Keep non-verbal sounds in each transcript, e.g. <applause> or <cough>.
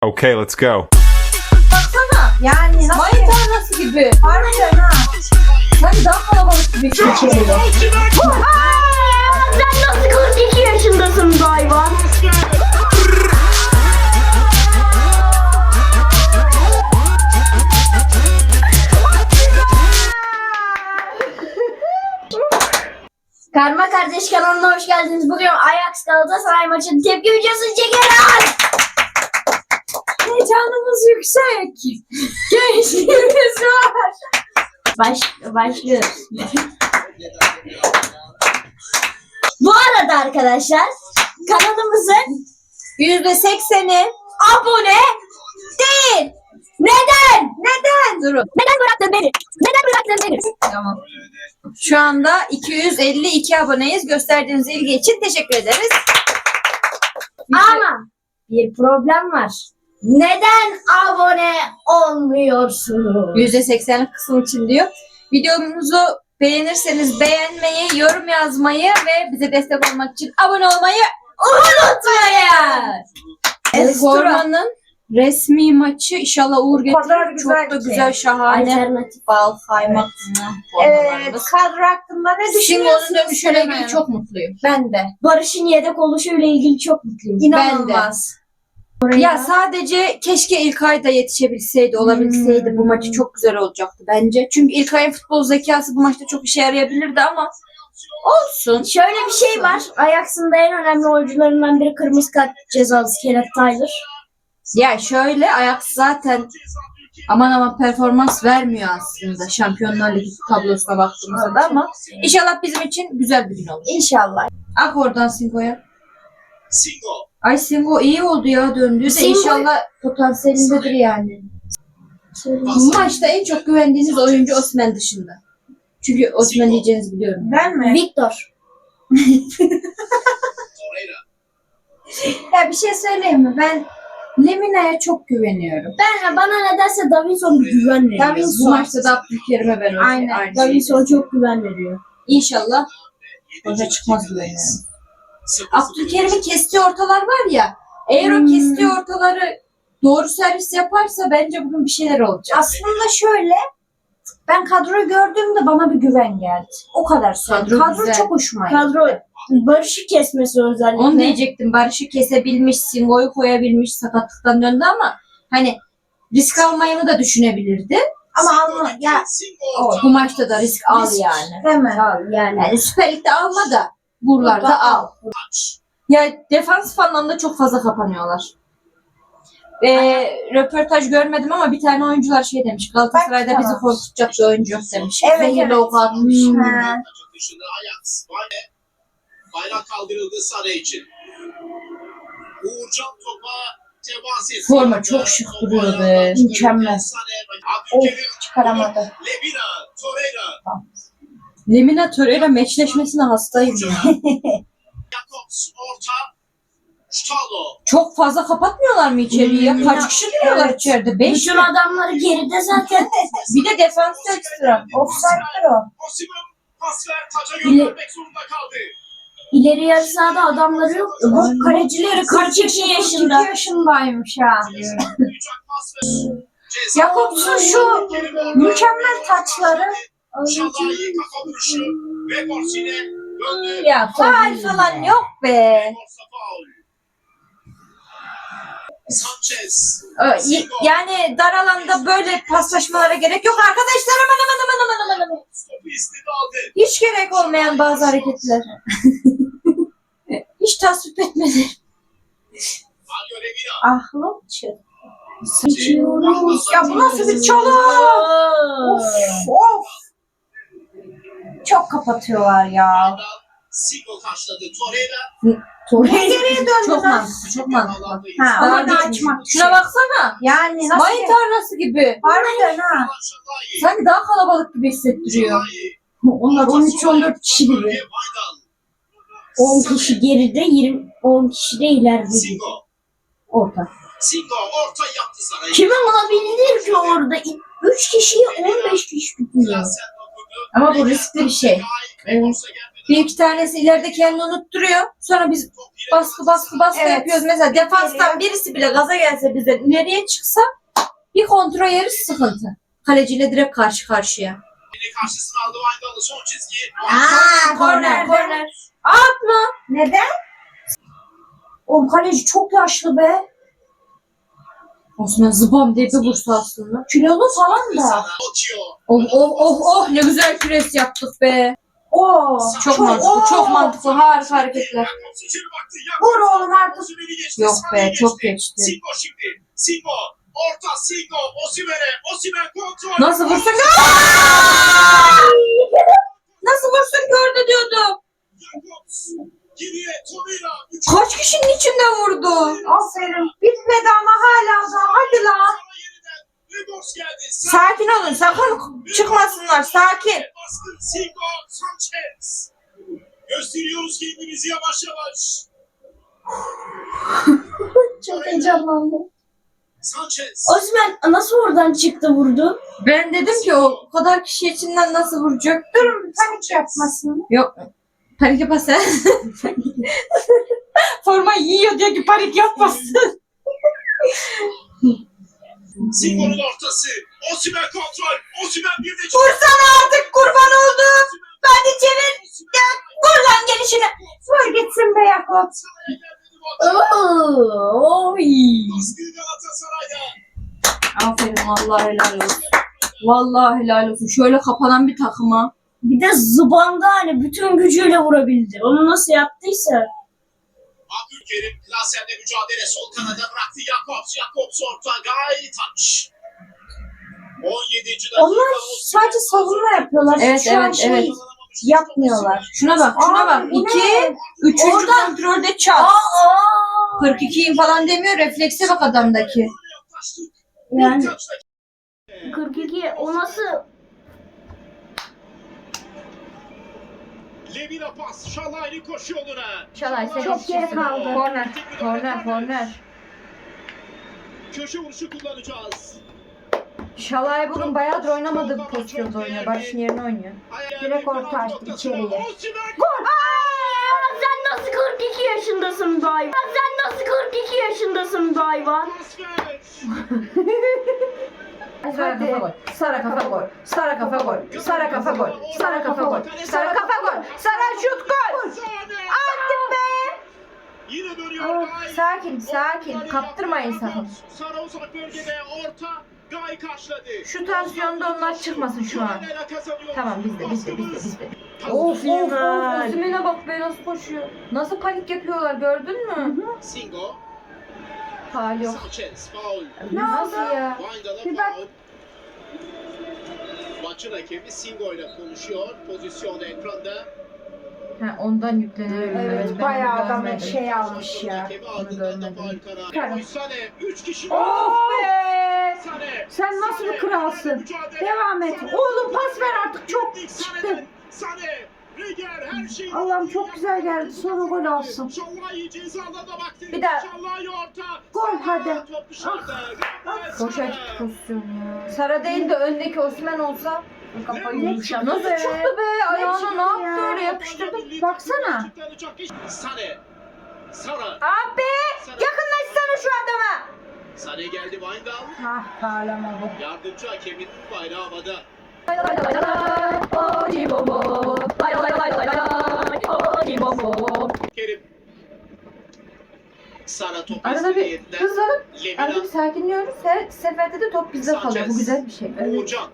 Okay, let's go. Baksana. Yani nasıl? Mayın tarlası gibi. Harbiden ha. Sanki daha kalabalık gibi hissediyorum. Sen nasıl 42 yaşındasın be hayvan? Karma Kardeş kanalına hoş geldiniz. Bugün Ajax Galatasaray maçının tepki videosunu çekiyoruz. Heyecanımız yüksek. Gençliğimiz var. Baş, başlıyoruz. Bu arada arkadaşlar kanalımızın Yüzde sekseni. abone değil. Neden? Neden? Durun. Neden bıraktın beni? Neden bıraktın beni? Tamam. Şu anda 252 aboneyiz. Gösterdiğiniz ilgi için teşekkür ederiz. Ama bir problem var. Neden abone olmuyorsunuz? %80'lik kısım için diyor. Videomuzu beğenirseniz beğenmeyi, yorum yazmayı ve bize destek olmak için abone olmayı unutmayın. Formanın resmi maçı inşallah Uğur getirir. güzel Çok da ki. güzel, şahane. Alternatif. Bal, kaymak. Evet. Kadro hakkında ne düşünüyorsunuz? dönüşüyle ilgili çok mutluyum. Ben de. Barış'ın yedek oluşuyla ilgili çok mutluyum. İnanılmaz. Ya sadece keşke İlkay da yetişebilseydi, olabilseydi bu maçı çok güzel olacaktı bence. Çünkü İlkay'ın futbol zekası bu maçta çok işe yarayabilirdi ama olsun. Şöyle bir şey var. Ajax'ın da en önemli oyuncularından biri kırmızı kart cezalısı Kenneth Tyler. Ya şöyle Ajax zaten aman aman performans vermiyor aslında Şampiyonlar Ligi tablosuna baktığımızda da ama inşallah bizim için güzel bir gün olur. İnşallah. Ak oradan Singo'ya. Singo. Ay Singo iyi oldu ya döndü de Singo- inşallah potansiyelindedir yani. Bu maçta en çok güvendiğiniz oyuncu Osman dışında. Çünkü Osman diyeceğinizi biliyorum. Ben mi? Victor. <laughs> Ya bir şey söyleyeyim mi? Ben Lemina'ya çok güveniyorum. Ben bana nedense Davinson güven veriyor. Davinson. Bu maçta da Abdülkerim'e ben o Aynen. Davinson çok güven veriyor. İnşallah hoca çıkmaz güveniyorum. Abdülkerim'in kestiği ortalar var ya. Eğer o Hmm. kestiği ortaları doğru servis yaparsa bence bugün bir şeyler olacak. Aslında şöyle ben kadroyu gördüğümde bana bir güven geldi. O kadar söyleyeyim. Kadro Kadro, güzel. çok hoşuma gitti. Kadro Barış'ı kesmesi özellikle. Onu diyecektim. Barış'ı kesebilmiş, Singo'yu koyabilmiş, sakatlıktan döndü ama hani risk almayı da düşünebilirdi. Ama alma ya Singo. Bu maçta da risk al yani. hemen. Al yani. Yani Süper Lig'de alma da buralarda al. Ya defansif anlamda çok fazla kapanıyorlar. Ee, röportaj görmedim ama bir tane oyuncular şey demiş. Galatasaray'da bizi tamam. korkutacak bir oyuncu yok demiş. Evet, Zehirli evet. oku atmış. Ha. Dışında Ajax. Vayne. Bayrak kaldırıldı Sara için. Uğurcan topa temas etti. Forma çok şık duruyor be. Mükemmel. Of çıkaramadı. Levina. Torreira. Lemina Torreira meçleşmesine hastayım ya. Jakobs. Orta. Stalo. çok fazla kapatmıyorlar mı içeriği ya? Kaç kişi duruyorlar Evet. içeride? Beş Bütün mi? adamları geride zaten. <laughs> Bir de defans ekstra. Offside'dir o. Osimhen pas ver. Taça Bile- göndermek zorunda kaldı. İleri yarı sahada adamları yok. Bu kalecileri 42 yaşında. 42 yaşındaymış. Ceza Jakobs'un şu mükemmel taçları. Şalai kafa vuruşu. Ve Borsine döndü. Ya faal falan yok be. Sanchez. Yani dar alanda böyle paslaşmalara gerek yok arkadaşlar aman aman aman aman aman. Hiç gerek olmayan bazı hareketler. <laughs> Hiç tasvip etmedi. Ahlım çık. Ya bu nasıl bir çalım? Of of. Çok kapatıyorlar ya. Sigo karşıladı. Torreira. Torreira Geriye döndü çok lan. mantıklı, çok mantıklı. Ha, Daha ama da açmak Şuna baksana. Yani nasıl? Mayın tarlası gibi. Harbiden ha. Sanki daha kalabalık gibi hissettiriyor. Onlar 13-14 kişi gibi. Ve Vaydal. 10 kişi geride, 20 10 kişi de ileride. Orta. Sigo orta yaptı sana. Kime olabilir ki orada? 3 kişiyi 15 kişi tutuyor. Ama bu riskli bir şey. Bir iki tanesi ileride kendini unutturuyor. Sonra biz baskı baskı baskı Evet. yapıyoruz. Mesela defanstan birisi bile gaza gelse bizden ileriye çıksa bir kontrol yeriz sıkıntı. Kaleciyle direkt karşı karşıya. Karşısına aldı Weindahl'ı son çizgi. Aa, Korner, korner. korner. Atma. Neden? Oğlum kaleci çok yaşlı be. Osman zıbam diye bir vursa aslında. Kilolu falan da. Oh oh oh oh ne güzel küres yaptık be. Oo. Çok mantıklı, çok mantıklı. Harika hareketler. Vur oğlum artık. Yok be çok geçti. geçti. Singo şimdi. Singo. Orta Singo. Osimhen'e. Osimhen kontrol. Nasıl vursun? Nasıl vursun gördü diyordum. Kaç kişinin içinde vurdu? Aferin. Bitmedi ama hala da. Hadi lan. Sakin olun sakın çıkmasınlar sakin. Gösteriyoruz kendimizi yavaş yavaş. <laughs> Çok heyecanlandım. Sanchez. Osman nasıl oradan çıktı vurdu? Ben dedim ki o kadar kişi içinden nasıl vuracak? Durun panik yapmasın. Yok. Panik yapasın. <laughs> Forma yiyor diyor ki panik yapmasın. <laughs> Singo'nun ortası. Osimhen kontrol. Osimhen bir de Vursana artık kurban oldum. Hadi çevir. Vur lan gelişine. Vur gitsin be Yakup. Oo, oy. Aferin vallahi helal olsun. Vallahi helal olsun. Şöyle kapanan bir takıma. Bir de zıbanda hani bütün gücüyle vurabildi. Onu nasıl yaptıysa. Abdülkerim Klasen'le mücadele sol kanada bıraktı Jakobs. Jakobs orta gayet taç. 17. dakika. Onlar sadece savunma yapıyorlar. Evet, Şu an evet, şey evet. yapmıyorlar. Şuna bak şuna Aa, bak. bu İki, ne? üçüncü Oradan- kontrolde çat. Aa, 42'yim falan demiyor. Reflekse bak adamdaki. Yani 42 o nasıl? Levina pas. Şalaylı koşu yoluna. Şalay sen Çok geri kaldı. Korner, korner, korner. Köşe vuruşu kullanacağız. Şalay bugün bayağıdır oynamadığı bir pozisyonda oynuyor. Barış'ın yerine oynuyor. Direkt orta açtı içeriye. Osimhen Aa, sen nasıl 42 yaşındasın be hayvan? Sen nasıl 42 yaşındasın transfer. <laughs> Sara kafa gol. Sara kafa gol. Sara kafa gol. Sara kafa gol. Sara kafa gol. Sara kafa gol. Sara şut gol. Attım be. Yine dönüyor. Sakin sakin. Kaptırmayın sakın. Sara uzak bölgede orta. Gay karşıladı. Şu tansiyonda onlar çıkmasın şu an. Tamam bizde bizde bizde bizde. Of of of. Osimhen'e bak be nasıl koşuyor. Nasıl panik yapıyorlar gördün mü? Singo. Faal yok. Foul. Nasıl ya? Weindel'a Bir bak. Maçın hakemi Singo ile konuşuyor. Pozisyonu ekranda. Ha, ondan yüklenerek. Evet bayağı adam şey almış ya. Da görmedim. Karım. Kişi. Of be. Sané. Sen nasıl bir kralsın? Devam et. Oğlum pas ver artık çok çıktı. Sané. Allah'ım çok güzel geldi. Sonra gol baktı. Bir orta. Gol hadi. Gabriel Boşa Sara. gitti pozisyon ya. Sara değil de öndeki Osman olsa Kafayı yumuşak. nasıl be? çıktı be? Ayağına ne yaptı ya? öyle yapıştırdı. Baksana. Abi yakınlaşsana şu adama. Sané geldi Weindahl. Ah parlama bu. Yardımcı hakemin bayrağı havada. Kerim. Sara top Arada bir hızlanıp arada bir sakinliyoruz. Her seferde de top bizde kalıyor. Bu güzel bir şey. Uğurcan.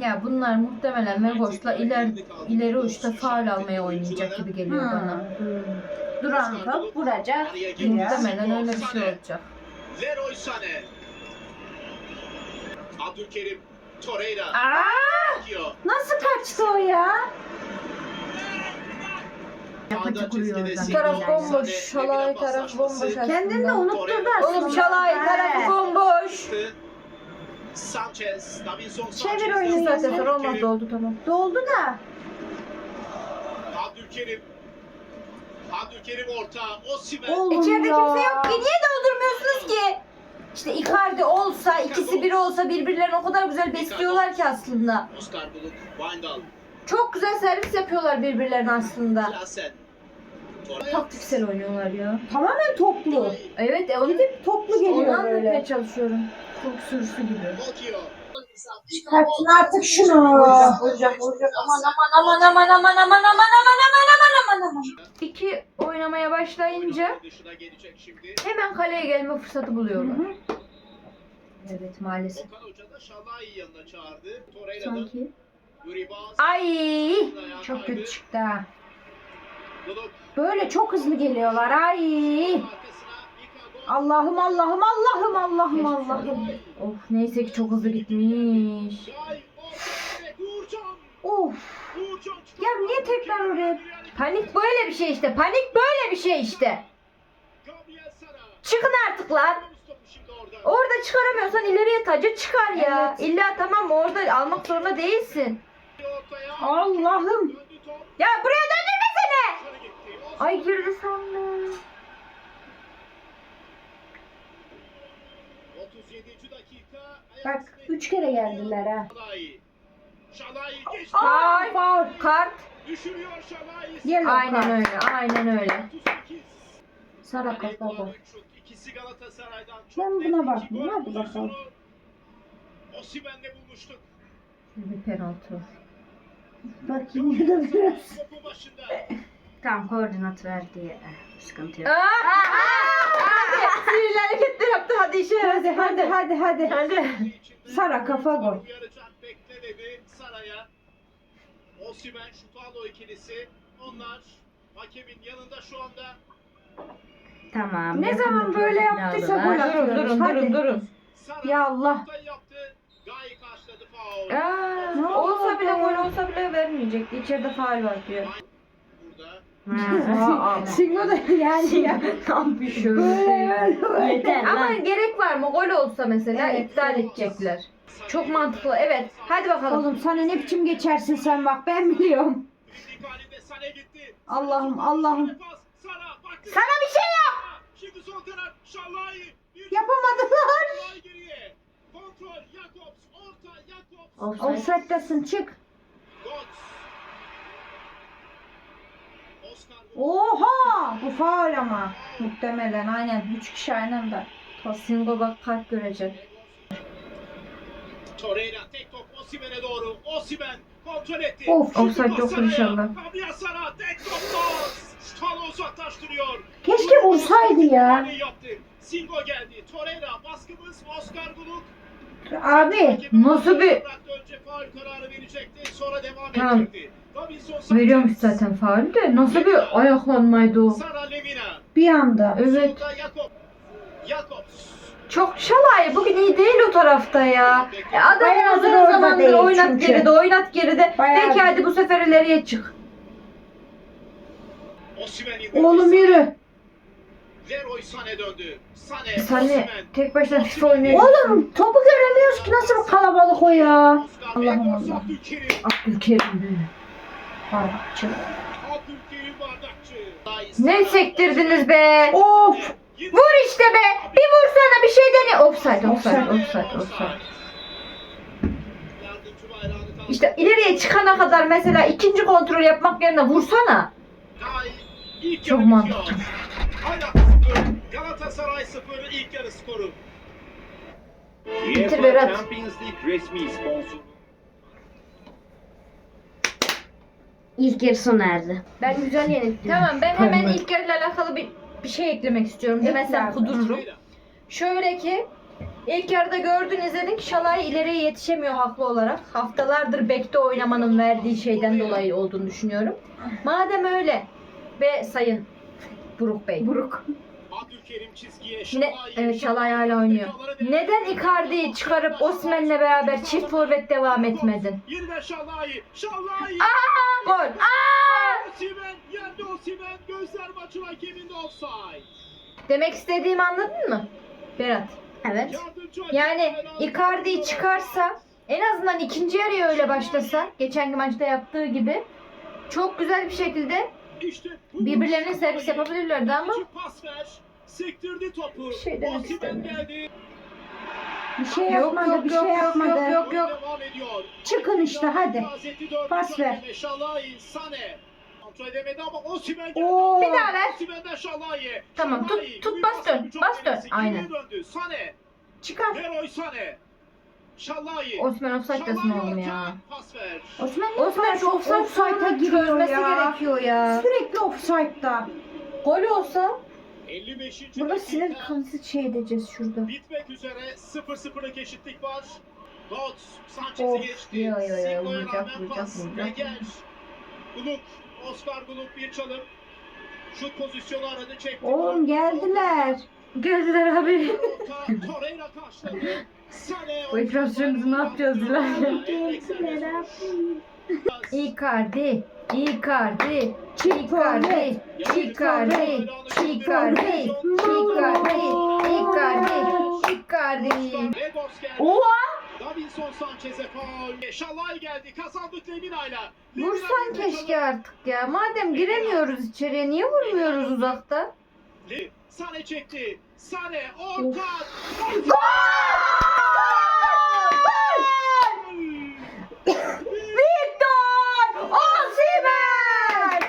Ya bunlar muhtemelen Megos'la ileri, ileri uçta faul almaya oynayacak gibi geliyor bana. Duran top vuracak. Muhtemelen öyle bir şey olacak. Leroy Sané. Abdülkerim. Torreira. Aa, Bakıyor. nasıl kaçtı o ya? Singo. taraf bomboş. Şalay taraf bomboş Kendini de unutturdu aslında. Oğlum Şalay tarafı bomboş. Sanchez, Davinson Sanchez. Çevir oyunu Bir saatten Abdülkerim. sonra olmaz oldu tamam. Doldu da. Abdülkerim. Abdülkerim orta. Osimhen. Oğlum İçeride ya. kimse yok ki. Niye doldurmuyorsunuz ki? İşte Icardi olsa, ikisi biri olsa birbirlerini o kadar güzel besliyorlar ki aslında. Oscar Buluk. Weindahl. Çok güzel servis yapıyorlar birbirlerine aslında. Klasen. Taktiksel oynuyorlar ya. Tamamen toplu. Evet, e, onu hep Toplu onu geliyor anlatmaya böyle. çalışıyorum. Çok sürüsü gibi. Çıkartın artık şunu. Vuracak, vuracak. Aman aman aman aman aman aman aman aman aman aman aman aman. İki oynamaya başlayınca hemen kaleye gelme fırsatı Hı buluyorlar. hı. Evet maalesef. Okan Hoca da Şalai'yi yanına çağırdı. Torreira'dan Sanki. Ay çok kötü çıktı. Böyle çok hızlı geliyorlar. Ay. Allah'ım Allah'ım Allah'ım Allah'ım Allah'ım. Of neyse ki çok hızlı gitmiş. Of. Ya niye tekrar oraya? Panik böyle bir şey işte. Panik böyle bir şey işte. Çıkın artık lan. Orada. Çıkaramıyorsan ileriye tacı çıkar ya. Evet. İlla tamam orada almak zorunda değilsin. Allah'ım. Ya buraya döndürmesene. Dışarı gitti. Ay girdi sandım. Bak üç kere geldiler ha. Faul faul kart. Yellow aynen kart. öyle aynen öyle. Sara kafa bak. Ben buna bakmıyorum hadi bakalım. Osimen'le bulmuştuk. Bir penaltı. Bakayım burada biraz. <laughs> Tamam koordinat verdi ya. Sıkıntı Aa, yok. hadi. <laughs> Sinirli hareketler yaptı. Hadi işe Hadi hadi hadi hadi. Hadi. Sara kafa gol. Uyaracak bekle dedi Sara'ya. Osimhen Şutalo ikilisi. Onlar hakemin yanında şu anda. Tamam. Ne zaman böyle yaptıysa aldılar. gol atıyoruz. Durun durun Hadi. durun durun. Sara Ya Allah. yaptı. Gayi karşıladı faul. Aa, Ne olsa bile gol olsa bile vermeyecekti. İçeride faal var diyor. <laughs> Singo da yani ya. Tam bir şey. Böyle böyle. Yeter Ama lan. gerek var mı? Gol olsa mesela Evet. iptal edecekler. Çok mantıklı. Evet. Hadi bakalım. Oğlum sana ne biçim geçersin sen bak ben biliyorum. Allah'ım Allahım. Sana bir şey yap. Şimdi sol taraf Şalai. Bir Yapamadılar. Şalai geriye. Kontrol Jakobs. Orta Jakobs. Offside. Offside'dasın çık. Götz. Oha! Bu faul ama. Muhtemelen aynen. Üç kişi aynı anda. Singo bak kart görecek. Torreira tek top Osimhen'e doğru. Osimhen kontrol etti. Of, offside Sara'ya. inşallah. Gabriel Sara tek top pas. Şutalo uzaklaştırıyor. Keşke vursaydı ya. Yaptı. Singo geldi. Torreira baskımız Oscar Guluk. Abi. Nasıl bir- Önce faul kararı verecekti. Sonra devam Tamam. edecekti. Veriyormuş zaten faul de. Nasıl bir ayaklanmaydı o? Bir anda. Evet. Çok şalay. Bugün iyi değil o tarafta ya. E adam Bayağıdır uzun orada zamandır değil oynat çünkü. geride, oynat geride. Bayağıdır. Peki hadi bu sefer ileriye çık. Oğlum yürü. Leroy Sané döndü. Tek başına FIFA oynuyor. Oğlum topu göremiyoruz ki nasıl bir kalabalık o ya. Allah'ım Allah. Abdülkerim. Abdülkerim. Bardakçı. Ne sektirdiniz be? Of. Vur işte be. Bir vursana bir şey dene. Offside, offside, offside, offside. İşte ileriye çıkana kadar mesela ikinci kontrol yapmak yerine vursana. Çok mantıklı. bitiyor. Ajax 0, Galatasaray 0 ilk yarı skoru. Bitir Berat. Champions League resmi sponsor. İlk yarı sona erdi. Ben güzel yenildim. Tamam ben hemen ilk yarıyla alakalı bir bir şey eklemek istiyorum. Ekle. kudururum. Şöyle ki ilk yarıda gördün izledin ki Şalay ileriye yetişemiyor haklı olarak. Haftalardır bekte oynamanın verdiği şeyden dolayı olduğunu düşünüyorum. Madem öyle ve sayın Buruk Bey. Buruk. Abdülkerim çizgiye Ne, Şalay. evet Şalay hala oynuyor. Neden Icardi'yi çıkarıp Osimhen'le beraber çift forvet devam etmedin? Yeniden Şalay. Şalay. Gol. Aa! Osimhen yendi Osimhen. Gözler maçı hakeminde offside. Demek istediğimi anladın mı? Berat. Evet. Yardımcı hakem Yani Icardi'yi kaldırdı. çıkarsa en azından ikinci yarıya öyle başlasa geçenki maçta yaptığı gibi çok güzel bir şekilde İşte bu birbirlerine servis yapabilirlerdi ama İki pas ver. Sektirdi topu. Bir şey demek Osimhen istemiyorum. geldi. Bir şey Yok yapmadı, yok bir yok şey yok yapmadı. yok yok yok. Devam ediyor. Çıkın işte, hadi. Pas ver. hakeme Şalai, Sane. Kontrol edemedi ama Osimhen geldi. Oo. Bir daha ver. Osimhen'den. Tamam, tut- tut, büyük bas dön, mücadelesi. bas dön. Geriye Aynen. döndü. Sane. Çıkar. Leroy Sane. Şalai. Osman offside'dasın Şalai oğlum orta, ya. Pas ver. Osman Osman şu offside offside'a sorunu giriyor çözmesi ya? gerekiyor ya. Sürekli offside'da. Gol olsa 55. Burada sinir kanısı şey edeceğiz şurada. Bitmek üzere 0-0'lık eşitlik var. Götz Sanchez'i Of, geçti. yo, yo, yo, Singo'ya rağmen pas. Guluk. Oscar Guluk bir çalım. Şut pozisyonu aradı çekti. Oğlum geldiler. geldiler abi. Torreira karşıladı. <laughs> Bu enflasyonumuzu ne yapacağız Dilan? Geldiler. Icardi, Icardi, Icardi, Icardi, Icardi, Icardi, Icardi, Icardi. Oha! Davinson Sanchez'e faul. Şalay geldi. Kazandık Lemina'yla. Vursan keşke artık ya. Madem giremiyoruz içeriye niye vurmuyoruz uzakta? Sane çekti. Sane orta. Victor Osimhen!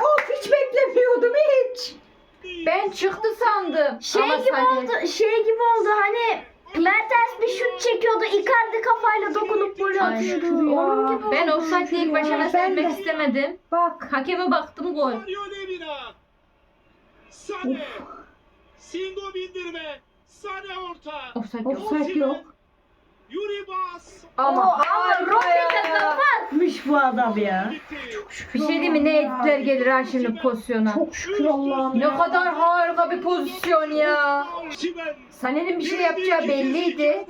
Of hiç beklemiyordum hiç. Ben çıktı sandım. Şey Ama gibi Sané- oldu, şey gibi oldu hani Mertens bir şut çekiyordu. Icardi kafayla dokunup gol Aynen. atıyordu. Ya. Onun gibi Ben oldu. offside'de ilk başa Ben göstermek de. istemedim. Bak. Hakeme baktım gol. Mario Lemina. Sane. Singo bindirme. Sane orta. Offside yok. Offside yok. Yuri Bas. Ama Ama kafa Atmış bu adam ya. Bitti. Bir şey değil mi? Ne editler gelir ha şimdi pozisyona. Çok şükür Allah'ım Ne kadar harika bir pozisyon ya. Sané'nin bir şey yapacağı belliydi.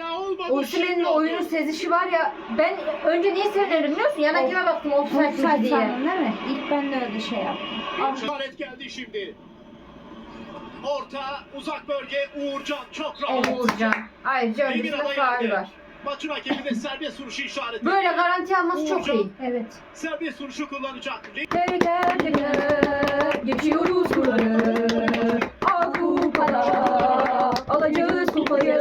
Osimhen'in oyunu sezişi var ya. Ben önce niye sevinirdim biliyor musun? Yan hakeme baktım offside diye. sandın değil mi? İlk ben de öyle şey yaptım. İşaret geldi şimdi. Orta uzak bölge Uğurcan çok rahat. Uğurcan. Ayrıca öncesinde faul var. Maçın hakemi de serbest vuruşu işareti. Böyle garanti alması çok iyi. Evet. Serbest vuruşu kullanacak. Teker teker geçiyoruz buraları. Avrupa'da alacağız kupayı.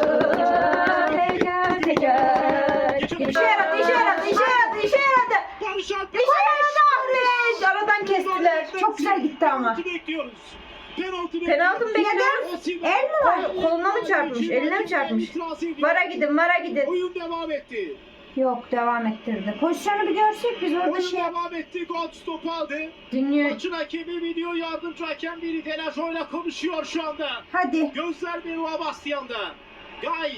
Teker teker. İşe yaradı, işe yaradı, işe yaradı, işe yaradı. Barış Alper. İşe yaradı Ahmet. Aradan kestiler. Çok güzel gitti ama. Bekliyoruz. Penaltı Penaltı mı bekliyoruz. El mi var? Kol- koluna mı çarpmış, eline mi çarpmış? Vara gidin, vara gidin. Oyun devam etti. Yok devam ettirdi. Pozisyonu bir görsek biz orada Oyun şey devam etti. Gol stop aldı. Dinliyor. Maçın hakemi video yardımcı hakem biri Delajoy'la konuşuyor şu anda. Hadi. Gözler Benoît Bastian'da. Gay.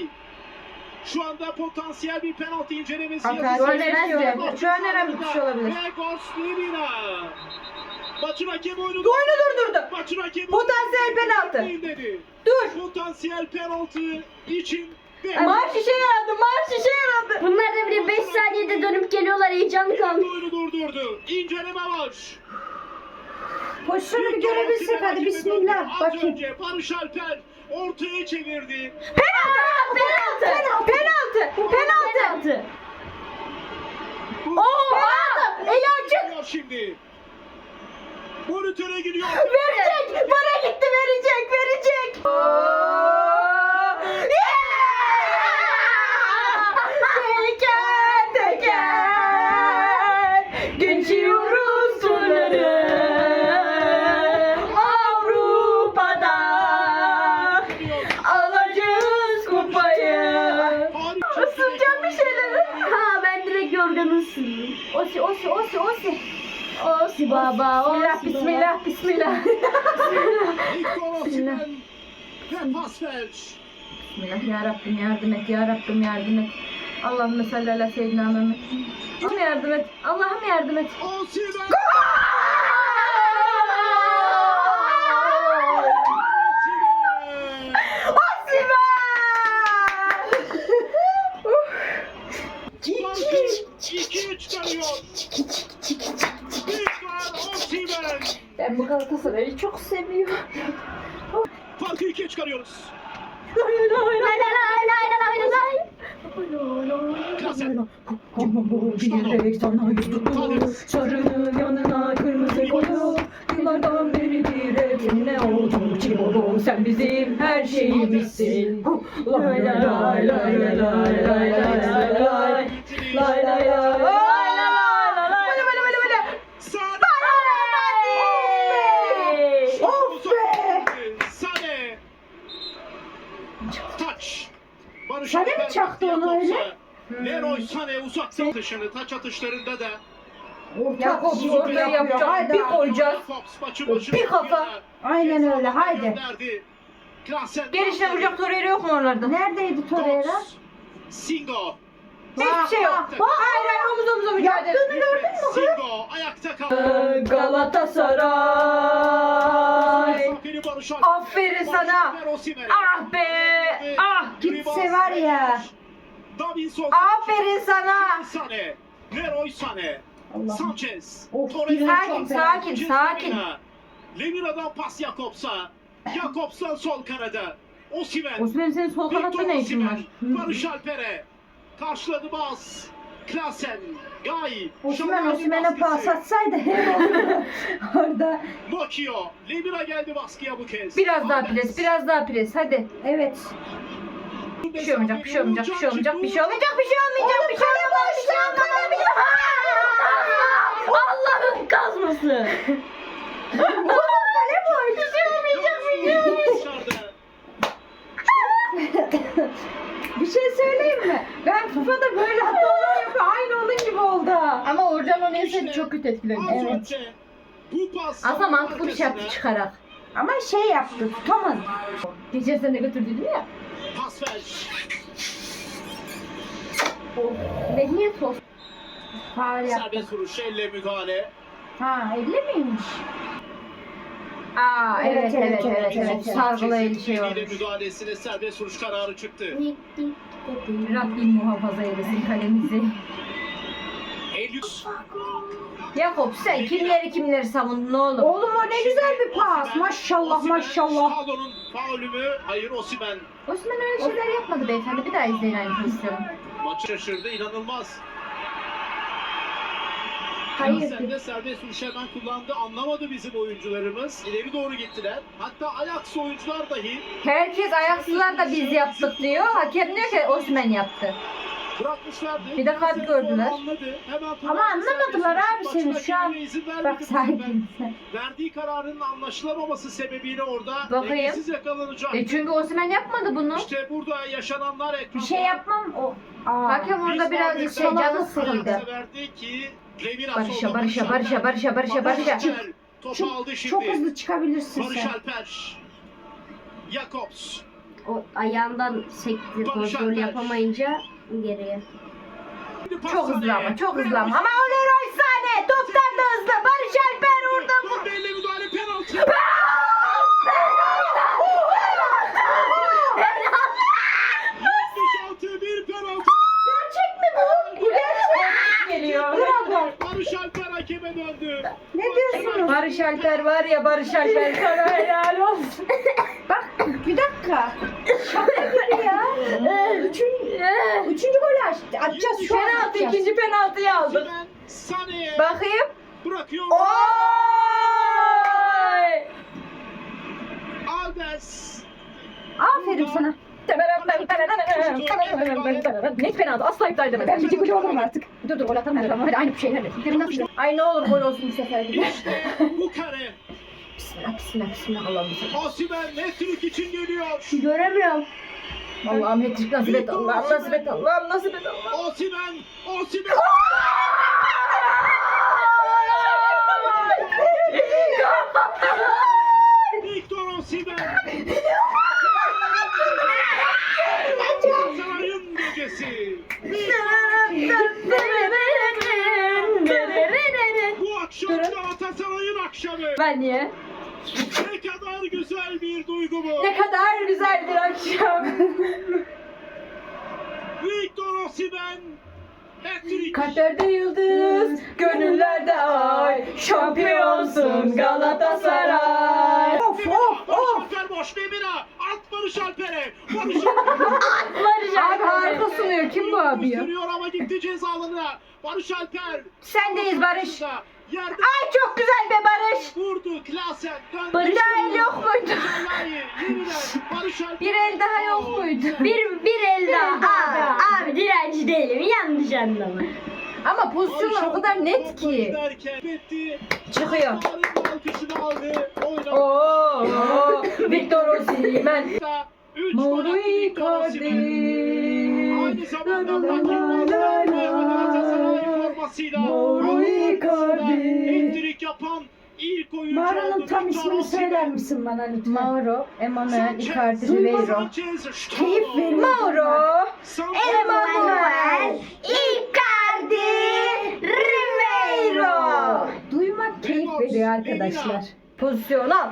Şu anda potansiyel bir penaltı incelemesi Şu an yapıyor. Şu an nereden bitmiş olabilir? Gregos Lemina. Maçın hakemi oyunu Oyunu durdurdu. Maçın hakemi Potansiyel penaltı. dedi. Dur. Potansiyel penaltı için ve Marş işe yaradı, marş işe yaradı. Bunlar da bile 5 saniyede dönüp geliyorlar heyecanlı kalmış. oyunu durdurdu. İnceleme var. Pozisyonu bir görebilsek hadi bismillah. Az Bakayım. önce Barış Alper ortaya çevirdi. Penaltı, penaltı, penaltı. Penaltı. Oha! Eli açık. Şimdi. Monitöre gidiyor. Verecek. Para gitti verecek verecek. Osi baba, Bismillah osi bismillah bismillah. Pas ver. Bismillah ya Rabbim yardım et ya Rabbim yardım et. Allahümme salli ala seyyidina Mehmet. Allah'ım yardım et. Allah'ım yardım et. Osimhen. Ben bu Galatasaray'ı çok seviyorum. Farkı ikiye çıkarıyoruz. Lay lay lay lay lay lay lay. Klasen. Diyerek sana yüz tutulur Sarı yanına kırmızı koyu Yıllardan beridir hep ne oldu Çiğ Oh sen bizim her şeyimizsin. Lay lay lay lay lay lay lay lay lay lay. Lay lay lay. Lay lay Sade mi çaktı onu öyle? Leroy Sané uzattı dışını taç atışlarında da Orta kopsu orada yapacak. Haydi. Bir koyacağız. Bir kafa. Aynen öyle. Haydi. Gelişte vuracak Torreira yok mu oralarda? Neredeydi Torreira? Singo. Hiçbir şey yok. Hayır hayır omuz omuza mücadele. Singo ayakta kaldı. Galatasaray. Safiri Barış Alper. Aferin sana. Ah be. Ah. Gitse var ya. Davinson Aferin sana. Sane. Leroy Sane. Sanchez. Of. Sakin sakin sakin. Lemina'dan pas Jakobs'a. Jakobs'tan sol kanada. Osimhen. Osman senin sol kanatta ne işin var? Barış Alper'e. Karşıladı Baz. Klasen. Gay. Osman Osman'a pas atsaydı her olurdu. <laughs> Orada. Mokio. Lemina geldi baskıya bu kez. Biraz daha pres, biraz daha pres. Hadi. Evet. Bir şey olmayacak, bir şey olmayacak, bir şey olmayacak, bir şey olmayacak, bir şey olmayacak, bir şey olmayacak, bir şey olmayacak, bir şey olmayacak. Allah'ın kazması. Kale boş. Bir şey olmayacak, bir şey olmayacak. <laughs> Bir şey söyleyeyim mi? Ben FIFA'da böyle hatalar yapıyor. Aynı onun gibi oldu. Ama Orcan onu İşte yese çok kötü önce bu pas. Aslında mantıklı bir şey yaptı çıkarak. Ama şey yaptı. Tutamadı. Geçen sene götürdü ya. Pas ver. Ve niye sos? Faal yaptı. Serbest vuruş elle müdahale. Ha 50 miymiş? Aa evet evet evet evet. şey Eliyle olmuş. müdahalesine serbest vuruş kararı çıktı. Rabbim muhafaza eylesin kalemizi. Elius. Yakup sen kimleri kimleri savundun oğlum? Oğlum o ne güzel bir pas. Maşallah maşallah. Stallo'nun faulü mü? Hayır Osimhen. Osman öyle şeyler yapmadı beyefendi. Bir daha izleyin aynı pozisyonu. Maçı şaşırdı inanılmaz. Hayır. Sen de serbest hemen kullandı. Anlamadı bizim oyuncularımız. İleri doğru gittiler. Hatta Ajax oyuncular dahi Herkes ayaksızlar da biz yaptık diyor. Hakem diyor ki Osman yaptı. bırakmışlardı. Bir de kart gördüler. Ama anlamadılar abi seni şu an. Bak sakin. Verdiği kararın anlaşılamaması sebebiyle orada Bakayım. yakalanacak. E çünkü Osman yapmadı bunu. İşte burada yaşananlar ekranda. Bir şey yapmam o. Aa. Hakem orada birazcık şey canı sıkıldı. verdi ki Barış'a barış'a barış'a barış'a barış'a barış'a. Alper Topu Çok- aldı şimdi. Çok hızlı çıkabilirsin Barış sen. Alper. Jakobs. O ayağından sekti Barış kontrol Alper. yapamayınca geriye. Çok hızlı ama çok hızlı ama. Ama o Leroy Sane toptan da hızlı. Barış Alper orada müdahale penaltı. 76 bir penaltı. Gerçek mi bu? Bu gerçek. Geliyor. Bravo. Barış Hakeme döndü. Ne diyorsunuz? Barış Alper var ya Barış Alper sana helal olsun. Bak bir dakika. Şaka gibi ya. Üçüncü, üçüncü golü açtı. Atacağız şu an Penaltı atacağız. ikinci penaltıyı aldık. Sane'ye Bakayım. bırakıyor. Oy! Alves. Aferin sana. Ne penaltı? Asla iptal edemez. Ben bir gol olurum artık. Dur dur gol atamıyorum. Hadi aynı şey nerede? Ay ne olur gol olsun bu sefer. İşte bu kare. Bismillah bismillah bismillah Allah'ım bismillah. Osimhen hat-trick için geliyor. Göremiyorum. Allah'ım hat-trick nasip et Allah'ım nasip et Allah'ım nasip et Allah'ım. Osimhen. Osimhen. Victor Osimhen. Gecesi. Bu akşam Galatasaray'ın akşamı. Ben niye? Ne kadar güzel bir duygu bu. Ne kadar güzel bir akşam. Victor Osimhen. Kalplerde yıldız, gönüllerde ay. Şampiyonsun Galatasaray. Of of of. Alper boş Lemina. At Barış Alper'e. Barış Alper. Abi harika sunuyor. Kim bu abi ya? Ama gitti ceza alanına. Barış Alper. Sendeyiz Barış. Yerde Ay çok güzel be Barış. vurdu. Klasen döndü. Bir daha el yok muydu? Barış. Bir el daha yok muydu? Bir, bir el daha. Abi, abi direnci değilim. Yanlış anlama. Ama pozisyonlar o kadar net ki. Çıkıyor. Oo, Victor Osimhen. Üç gol Aynı zamanda La la la Bakır'dan la la. Galatasaray formasıyla Mauro Galatasaray Icardi. hat-trick yapan ilk oyuncu Mağaranın oldu tam ismini söyler misin bana lütfen? Mauro, Emanuel, Icardi, Ribeiro. Keyif veriyor. Mauro, Emanuel Icardi Ribeiro. Duymak keyif veriyor arkadaşlar. pozisyon al.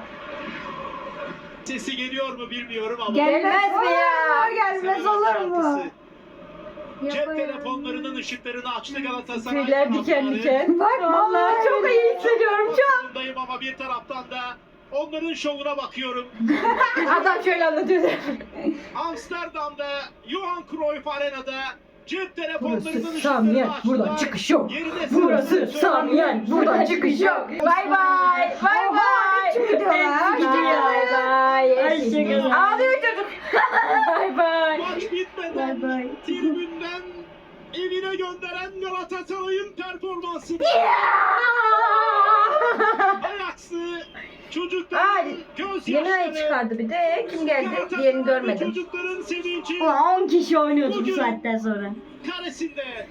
Sesi geliyor mu bilmiyorum ama. Gelmez mi ya? Gelmez olur mu? Cep telefonlarının ışıklarını açtı Galatasaray. Tüyler diken diken. Bak Vallahi çok iyi hissediyorum çok. Bakımındayım ama bir taraftan da onların şovuna bakıyorum. Adam şöyle anlatıyor. Amsterdam'da Johan Cruyff Arena'da cep telefonlarının Burası ışıklarını Samiyen, açtılar. buradan çıkış yok. Yerine Burası sırasını Samiyen, buradan çıkış yok. Bay bay. Bay bay. Hoşçakalın. Ağlıyor çocuk. Bay bay. Maç bitmeden Bay bay. tribünden evine gönderen Galatasaray'ın performansı. Ajax'ı çocukların göz Yeni ay çıkardı bir de. Kim geldi? Diğerini görmedim. Çocukların sevinci Ulan 10 kişi oynuyordu bu saatten sonra. karesinde.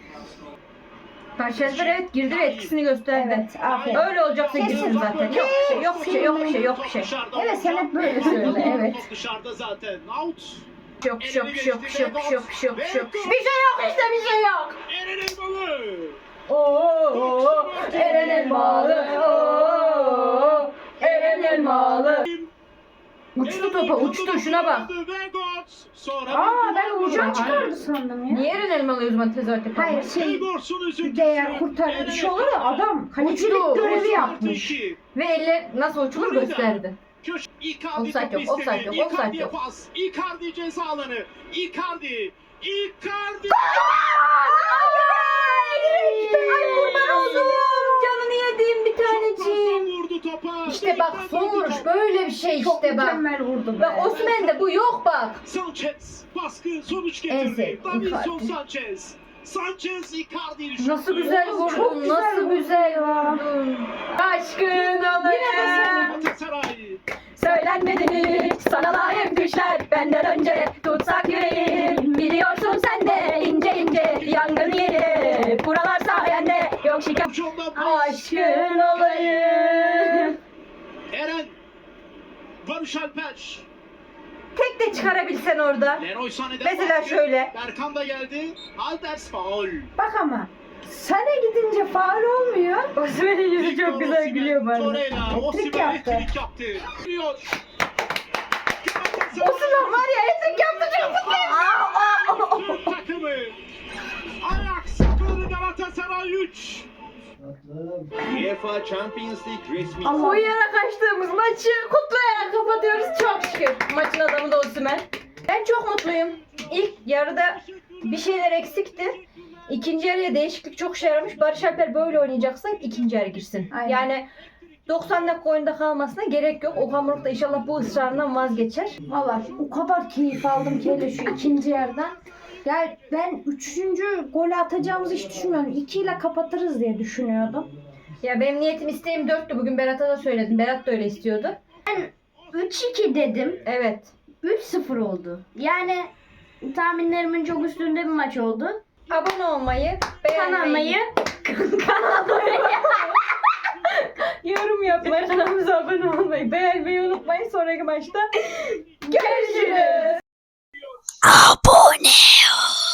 Perşembe evet girdi ve etkisini gösterdi. Evet, aferin. Öyle olacaksa girsin zaten. Yok bir şey, yok bir şey, yok bir şey, yok bir şey. Evet sen hep böyle söyle evet. dışarıda zaten. Out. Yok bir şey, yok bir şey, yok bir şey, yok bir şey, yok bir şey, yok bir şey, yok bir şey. Yok işte bir şey yok. Eren Elmalı. Oo, Eren Elmalı. Oo, Eren Elmalı. Uçtu topa, uçtu. Şuna bak. Sonra Aa ben Uğurcan çıkardı sandım ya. Niye Eren Elmalı'yı o zaman tezahürat yapalım? Hayır şey değer kurtarma bir şey olur ya adam kalecilik Uçtu. görevi yapmış. Ve elle nasıl uçulur gösterdi. Köşe Icardi Offside topu yok, istedi. offside yok, offside Icardi'ye yok. pas. Icardi ceza alanı. Icardi. Icardi. Ay kurban oldum. Canını yediğim bir taneciğim. Topa. İşte bak son vuruş böyle bir şey Çok işte bak. mükemmel vurdu be. Bak Osman'da bu yok bak. Sanchez baskı sonuç getirdi. sevdiğim Davinson Icardi. Sanchez. Sanchez Icardi. Nasıl güzel vurdun, Çok güzel nasıl vurdun güzel ya. vurdun. Aşkın olayım. Galatasaray. Söylenmedi sana layık düşler benden önce tutsak yüreğim Biliyorsun sen de ince ince yangın yeri Buralar yok Ucundan Aşkın olayım Eren. Barış Alper. Tek de çıkarabilsen orada Leroy Sané'den Mesela baskı. şöyle. Berkan da geldi. Albers faul. Bak ama sana gidince faul olmuyor. <laughs> Osman'ın yüzü çok güzel Osimhen, gülüyor bana Torreira. Osimhen yaptı. hat-trick yaptı. Geliyor. Osman var ya etek yaptı çok mutluyum Türk takımı. Ajax 0 Galatasaray 3. UEFA Champions League resmi Uyuyarak açtığımız maçı kutlayarak kapatıyoruz çok şükür. Maçın adamı da Osimhen. Ben çok mutluyum. İlk yarıda bir şeyler eksikti. İkinci yarıya değişiklik çok işe yaramış. Barış Alper böyle oynayacaksa ikinci yarı girsin. Aynen. Yani 90 dakika oyunda kalmasına gerek yok. Okan Buruk da inşallah bu ısrarından vazgeçer. Valla o kadar keyif aldım ki hele şu ikinci yerden. Ya ben üçüncü golü atacağımızı hiç düşünmüyorum. İki ile kapatırız diye düşünüyordum. Ya benim niyetim isteğim 4'tü. Bugün Berat'a da söyledim. Berat da öyle istiyordu. 3-2 dedim. Evet. 3-0 oldu. Yani tahminlerimin çok üstünde bir maç oldu. Abone olmayı, beğenmeyi, Kanamayı. <laughs> <laughs> yorum yapmayı, kanalımıza abone olmayı, beğenmeyi unutmayın. Sonraki maçta görüşürüz. abonneo.